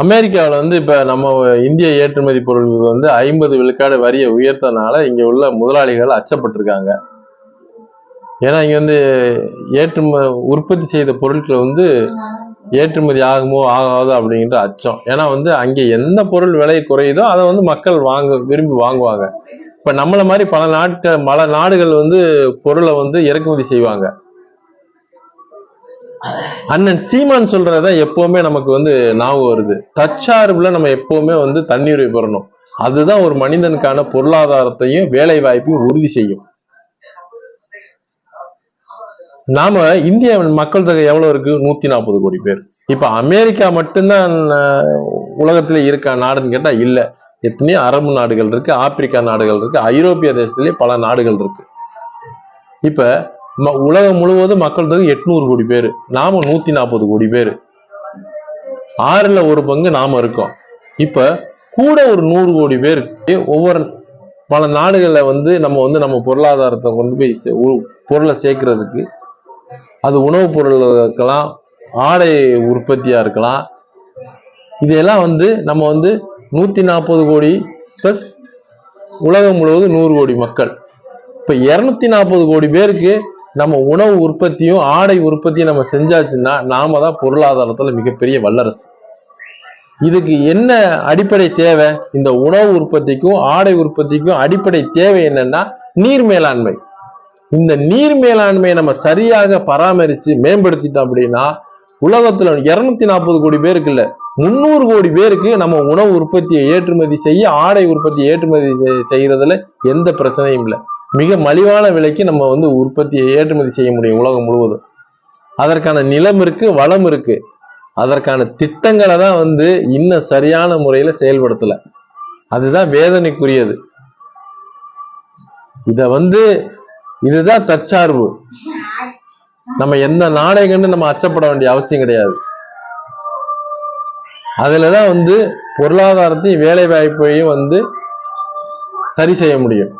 அமெரிக்காவில் வந்து இப்போ நம்ம இந்திய ஏற்றுமதி பொருட்களுக்கு வந்து ஐம்பது விழுக்காடு வரியை உயர்த்தனால இங்கே உள்ள முதலாளிகள் அச்சப்பட்டிருக்காங்க. ஏன்னா இங்கே வந்து ஏற்றும உற்பத்தி செய்த பொருட்களை வந்து ஏற்றுமதி ஆகுமோ ஆகாதோ அப்படிங்கிற அச்சம். ஏன்னா வந்து அங்கே எந்த பொருள் விலை குறையுதோ அதை வந்து மக்கள் வாங்க விரும்பி வாங்குவாங்க. இப்போ நம்மளை மாதிரி பல நாட்கள் பல நாடுகள் வந்து பொருளை வந்து இறக்குமதி செய்வாங்க. அண்ணன் சீமான் சொல்றத எப்பவுமே நமக்கு வந்து ஞாபகம் வருது. தற்சார்புல நம்ம எப்பவுமே வந்து தண்ணீரை பெறணும். அதுதான் ஒரு மனிதனுக்கான பொருளாதாரத்தையும் வேலை வாய்ப்பையும் உறுதி செய்யும். நாம இந்திய மக்கள் தொகை எவ்வளவு இருக்கு? நூத்தி நாற்பது கோடி பேர். இப்ப அமெரிக்கா மட்டும்தான் உலகத்துல இருக்க நாடுன்னு கேட்டா இல்ல. எத்தனையோ அரபு நாடுகள் இருக்கு ஆப்பிரிக்கா நாடுகள் இருக்கு ஐரோப்பிய தேசத்திலேயே பல நாடுகள் இருக்கு. இப்ப உலகம் முழுவதும் மக்கள் தொகை எட்நூறு கோடி பேர். நாம நூத்தி நாற்பது கோடி பேர். ஆறுல ஒரு பங்கு நாம இருக்கோம். இப்ப கூட ஒரு நூறு கோடி பேருக்கு ஒவ்வொரு பல நாடுகளில் வந்து நம்ம வந்து நம்ம பொருளாதாரத்தை கொண்டு போய் சே- உ- பொருளை சேர்க்கறதுக்கு அது உணவுப் பொருளாக இருக்கலாம் ஆடை உற்பத்தியா இருக்கலாம். இதையெல்லாம் வந்து நம்ம வந்து நூத்தி நாற்பது கோடி பிளஸ் உலகம் முழுவதும் நூறு கோடி மக்கள். இப்ப இருநூத்தி நாற்பது கோடி பேருக்கு நம்ம உணவு உற்பத்தியும் ஆடை உற்பத்தியும் நம்ம செஞ்சாச்சுன்னா நாம தான் பொருளாதாரத்துல மிகப்பெரிய வல்லரசு. இதுக்கு என்ன அடிப்படை தேவை? இந்த உணவு உற்பத்திக்கும் ஆடை உற்பத்திக்கும் அடிப்படை தேவை என்னன்னா நீர் மேலாண்மை. இந்த நீர் மேலாண்மையை நம்ம சரியாக பராமரித்து மேம்படுத்திட்டோம் அப்படின்னா உலகத்துல இருநூத்தி நாற்பது கோடி பேருக்கு இல்ல முந்நூறு கோடி பேருக்கு நம்ம உணவு உற்பத்தியை ஏற்றுமதி செய்ய ஆடை உற்பத்தியை ஏற்றுமதி செய்- செய்யறதுல எந்த பிரச்சனையும் இல்லை. மிக மலிவான விலைக்கு நம்ம வந்து உற்பத்தியை ஏற்றுமதி செய்ய முடியும் உலகம் முழுவதும். அதற்கான நிலம் இருக்கு வளம் இருக்கு. அதற்கான திட்டங்களை தான் வந்து இன்னும் சரியான முறையில செயல்படுத்தல. அதுதான் வேதனைக்குரியது. இத வந்து இதுதான் தற்சார்பு. நம்ம எந்த நாடை கண்டு நம்ம அச்சப்பட வேண்டிய அவசியம் கிடையாது. அதுலதான் வந்து பொருளாதாரத்தையும் வேலை வாய்ப்பையும் வந்து சரி செய்ய முடியும்.